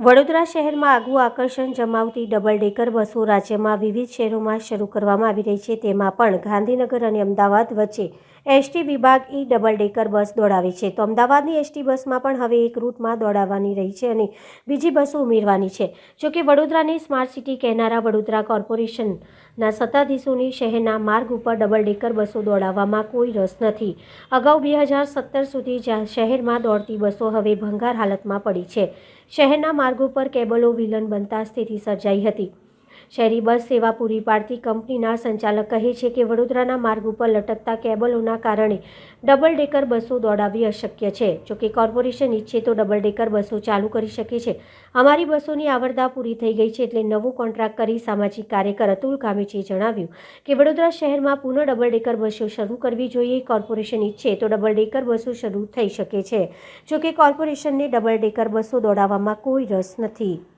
વડોદરા શહેરમાં આગવું આકર્ષણ જમાવતી ડબલ ડેકર બસો રાજ્યમાં વિવિધ શહેરોમાં શરૂ કરવામાં આવી રહી છે. તેમાં પણ ગાંધીનગર અને અમદાવાદ વચ્ચે એસટી વિભાગ ઈ ડબલ ડેકર બસ દોડાવે છે. તો અમદાવાદની એસટી બસમાં પણ હવે એક રૂટમાં દોડાવવાની રહી છે અને બીજી બસો ઉમેરવાની છે. જોકે વડોદરાની સ્માર્ટ સિટી કહેનારા વડોદરા કોર્પોરેશનના સત્તાધીશોની શહેરના માર્ગ ઉપર ડબલ ડેકર બસો દોડાવવામાં કોઈ રસ નથી. અગાઉ બે હજાર સત્તર સુધી શહેરમાં દોડતી બસો હવે ભંગાર હાલતમાં પડી છે. શહેરના માર્ગો પર કેબલો વિલન બનતા સ્થિતિ સર્જાઈ હતી. શહેરી બસ સેવા પૂરી પાડતી કંપનીના સંચાલક કહે છે કે વડોદરાના માર્ગ ઉપર લટકતા કેબલોના કારણે ડબલ ડેકર બસો દોડાવવી અશક્ય છે. જોકે કોર્પોરેશન ઈચ્છે તો ડબલ ડેકર બસો ચાલુ કરી શકે છે. અમારી બસોની આવરદા પૂરી થઈ ગઈ છે એટલે નવું કોન્ટ્રાક્ટ કરી સામાજિક કાર્યકર અતુલ કામેચીએ જણાવ્યું કે વડોદરા શહેરમાં પુનઃ ડબલ ડેકર બસો શરૂ કરવી જોઈએ. કોર્પોરેશન ઈચ્છે તો ડબલ ડેકર બસો શરૂ થઈ શકે છે. જોકે કોર્પોરેશનને ડબલ ડેકર બસો દોડાવવામાં કોઈ રસ નથી.